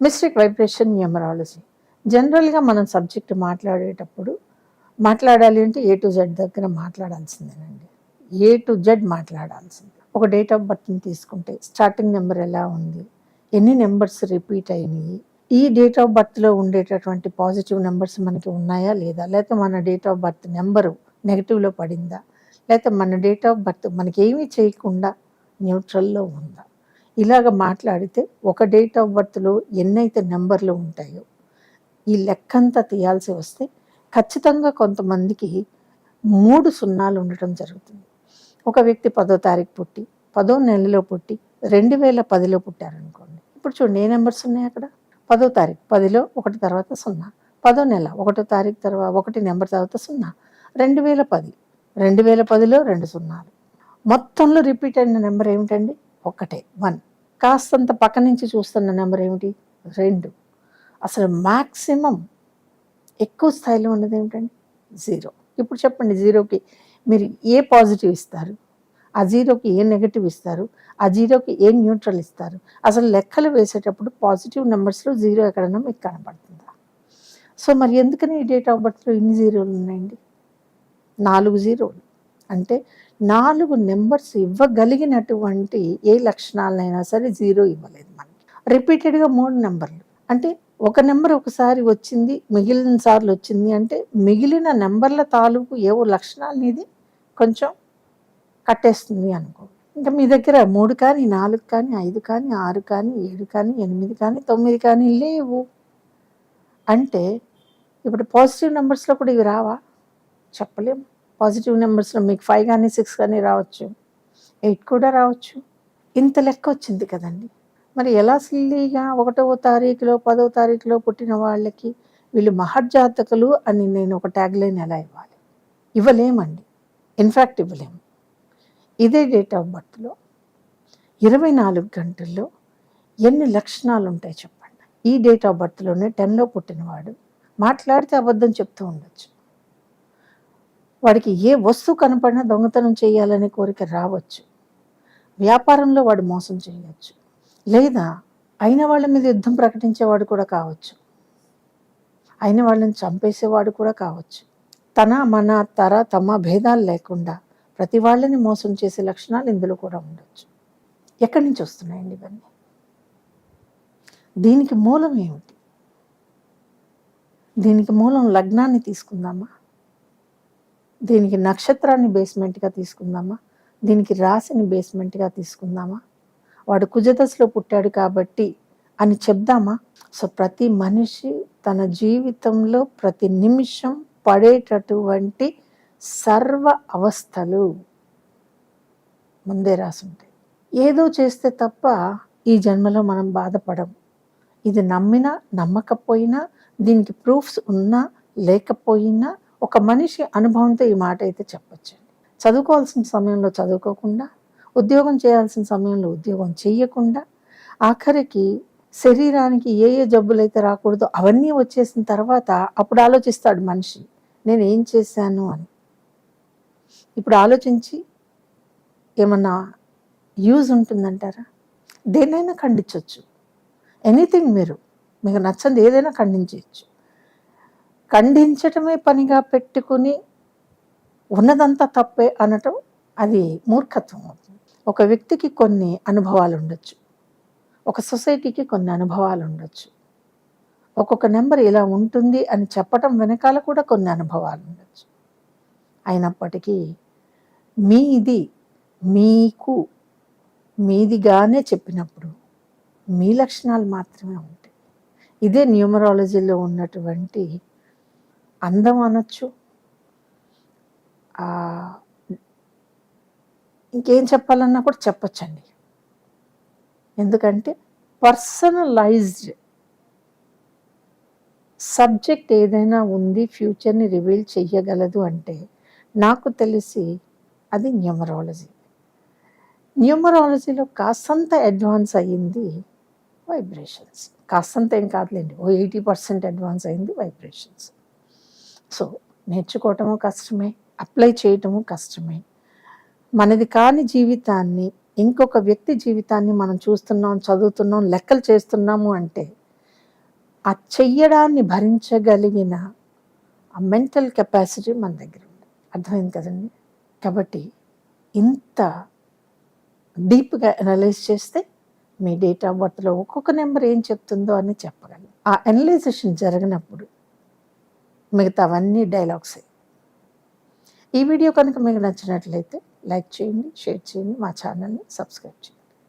Mystic vibration numerology. జనరల్గా మనం subject మాట్లాడేటప్పుడు మాట్లాడాలి అంటే ఏ టు జెడ్ దగ్గర మాట్లాడాల్సిందేనండి. ఏ టు జెడ్ మాట్లాడాల్సింది. ఒక డేట్ ఆఫ్ బర్త్ని తీసుకుంటే స్టార్టింగ్ నెంబర్ ఎలా ఉంది? ఎన్ని నెంబర్స్ రిపీట్ అయినాయి? ఈ డేట్ ఆఫ్ బర్త్లో ఉండేటటువంటి పాజిటివ్ నెంబర్స్ మనకి ఉన్నాయా లేదా? లేకపోతే మన డేట్ ఆఫ్ బర్త్ నెంబరు నెగిటివ్లో పడిందా? లేకపోతే మన డేట్ ఆఫ్ బర్త్ మనకి చేయకుండా న్యూట్రల్లో ఉందా? ఇలాగ మాట్లాడితే ఒక డేట్ ఆఫ్ బర్త్లో ఎన్నైతే నెంబర్లు ఉంటాయో ఈ లెక్కంతా తీయాల్సి వస్తే ఖచ్చితంగా కొంతమందికి మూడు సున్నాలు ఉండటం జరుగుతుంది. ఒక వ్యక్తి పదో తారీఖు పుట్టి పదో నెలలో పుట్టి రెండు వేల పదిలో పుట్టారనుకోండి. ఇప్పుడు చూడండి ఏ నెంబర్స్ ఉన్నాయి అక్కడ? పదో తారీఖు పదిలో ఒకటి తర్వాత సున్నా. పదో నెల ఒకటో తారీఖు తర్వాత ఒకటి నెంబర్ తర్వాత సున్నా. రెండు వేల పది రెండు వేల పదిలో రెండు సున్నాలు. మొత్తంలో రిపీట్ అయిన నెంబర్ ఏమిటండి? ఒకటే వన్. కాస్తంత పక్క నుంచి చూస్తున్న నెంబర్ ఏమిటి? రెండు. అసలు మ్యాక్సిమం ఎక్కువ స్థాయిలో ఉన్నది ఏమిటండి? జీరో. ఇప్పుడు చెప్పండి జీరోకి మీరు ఏ పాజిటివ్ ఇస్తారు? ఆ జీరోకి ఏ నెగటివ్ ఇస్తారు? ఆ జీరోకి ఏ న్యూట్రల్ ఇస్తారు? అసలు లెక్కలు వేసేటప్పుడు పాజిటివ్ నెంబర్స్లో జీరో ఎక్కడన్నా మీకు కనపడుతుందా సో మరి ఎందుకని ఈ డేట్ ఆఫ్ బర్త్లో ఇన్ని జీరోలు ఉన్నాయండి? నాలుగు జీరోలు. అంటే నాలుగు నెంబర్స్ ఇవ్వగలిగినటువంటి ఏ లక్షణాలైనా సరే జీరో ఇవ్వలేదు మనకి. రిపీటెడ్గా మూడు నెంబర్లు. అంటే ఒక నెంబర్ ఒకసారి వచ్చింది మిగిలిన సార్లు వచ్చింది అంటే మిగిలిన నెంబర్ల తాలూకు ఏవో లక్షణాలు ఇది కొంచెం కట్టేస్తుంది అనుకో. ఇంకా మీ దగ్గర మూడు కానీ నాలుగు కానీ ఐదు కానీ ఆరు కానీ ఏడు కానీ ఎనిమిది కానీ తొమ్మిది కానీ లేవు. అంటే ఇప్పుడు పాజిటివ్ నెంబర్స్లో కూడా ఇవి రావా? చెప్పలేము. పాజిటివ్ నెంబర్స్లో మీకు ఫైవ్ కానీ సిక్స్ కానీ రావచ్చు. ఎయిట్ కూడా రావచ్చు. ఇంత లెక్క వచ్చింది కదండి. మరి ఎలా సిల్లీగా ఒకటవ తారీఖులో పదవ తారీఖులో పుట్టిన వాళ్ళకి వీళ్ళు మహర్జాతకులు అని నేను ఒక ట్యాగ్లైన్ ఎలా ఇవ్వాలి? ఇవ్వలేమండి. ఇన్ఫ్యాక్ట్ ఇవ్వలేము. ఇదే డేట్ ఆఫ్ బర్త్లో ఇరవై నాలుగు గంటల్లో ఎన్ని లక్షణాలు ఉంటాయి చెప్పండి? ఈ డేట్ ఆఫ్ బర్త్లోనే టెన్లో పుట్టినవాడు మాట్లాడితే అబద్ధం చెప్తూ ఉండొచ్చు. వాడికి ఏ వస్తువు కనపడినా దొంగతనం చేయాలనే కోరిక రావచ్చు. వ్యాపారంలో వాడు మోసం చేయవచ్చు లేదా అయిన వాళ్ళ మీద యుద్ధం ప్రకటించేవాడు కూడా కావచ్చు. అయిన వాళ్ళని చంపేసేవాడు కూడా కావచ్చు. తన మన తర తమ భేదాలు లేకుండా ప్రతి వాళ్ళని మోసం చేసే లక్షణాలు ఇందులో కూడా ఉండొచ్చు. ఎక్కడి నుంచి వస్తున్నాయండి ఇవన్నీ? దీనికి మూలం ఏమిటి? దీనికి మూలం లగ్నాన్ని తీసుకుందామా? దీనికి నక్షత్రాన్ని బేస్మెంట్గా తీసుకుందామా? దీనికి రాశిని బేస్మెంట్గా తీసుకుందామా? వాడు కుజదశలో పుట్టాడు కాబట్టి అని చెప్దామా? సో ప్రతి మనిషి తన జీవితంలో ప్రతి నిమిషం పడేటటువంటి సర్వ అవస్థలు ముందే రాసుంటాయి. ఏదో చేస్తే తప్ప ఈ జన్మలో మనం బాధపడం ఇది నమ్మినా నమ్మకపోయినా దీనికి ప్రూఫ్స్ ఉన్నా లేకపోయినా ఒక మనిషి అనుభవంతో ఈ మాట అయితే చెప్పొచ్చండి. చదువుకోవాల్సిన సమయంలో చదువుకోకుండా ఉద్యోగం చేయాల్సిన సమయంలో ఉద్యోగం చేయకుండా ఆఖరికి శరీరానికి ఏ ఏ జబ్బులు అయితే రాకూడదో అవన్నీ వచ్చేసిన తర్వాత అప్పుడు ఆలోచిస్తాడు మనిషి నేను ఏం చేశాను అని. ఇప్పుడు ఆలోచించి ఏమన్నా యూజ్ ఉంటుందంటారా? దేనైనా ఖండించవచ్చు ఎనీథింగ్ మీరు మీకు నచ్చంది ఏదైనా ఖండించవచ్చు ఖండించటమే పనిగా పెట్టుకుని ఉన్నదంతా తప్పే అనటం అది మూర్ఖత్వం అవుతుంది. ఒక వ్యక్తికి కొన్ని అనుభవాలు ఉండొచ్చు. ఒక సొసైటీకి కొన్ని అనుభవాలు ఉండొచ్చు. ఒక్కొక్క నెంబర్ ఇలా ఉంటుంది అని చెప్పటం వెనకాల కూడా కొన్ని అనుభవాలు ఉండొచ్చు. అయినప్పటికీ మీది మీకు మీదిగానే చెప్పినప్పుడు మీ లక్షణాలు మాత్రమే ఉంటాయి. ఇదే న్యూమరాలజీలో ఉన్నటువంటి అందం అనొచ్చు. ఇంకేం చెప్పాలన్నా కూడా చెప్పొచ్చండి. ఎందుకంటే పర్సనలైజ్డ్ సబ్జెక్ట్ ఏదైనా ఉంది ఫ్యూచర్ని రివీల్ చెయ్యగలదు అంటే నాకు తెలిసి అది న్యూమరాలజీ. న్యూమరాలజీలో కాస్తంత అడ్వాన్స్ అయ్యింది వైబ్రేషన్స్. కాస్తంత ఏం కాదులేండి ఓ ఎయిటీ పర్సెంట్ అడ్వాన్స్ అయింది వైబ్రేషన్స్. సో నేర్చుకోవటము కష్టమే అప్లై చేయటము కష్టమే. మనది కాని జీవితాన్ని ఇంకొక వ్యక్తి జీవితాన్ని మనం చూస్తున్నాం చదువుతున్నాం లెక్కలు చేస్తున్నాము అంటే ఆ చెయ్యడాన్ని భరించగలిగిన ఆ మెంటల్ కెపాసిటీ మన దగ్గర ఉంది. అర్థమైంది కదండి? కాబట్టి ఇంత డీప్గా అనలైజ్ చేస్తే మీ డేట్ ఆఫ్ బర్త్లో ఒక్కొక్క నెంబర్ ఏం చెప్తుందో అని చెప్పగలను ఆ అనలైజేషన్ జరిగినప్పుడు మిగతావన్నీ డైలాగ్సే. ఈ వీడియో కనుక మీకు నచ్చినట్లయితే లైక్ చేయండి షేర్ చేయండి మా ఛానల్ని సబ్స్క్రైబ్ చేయండి.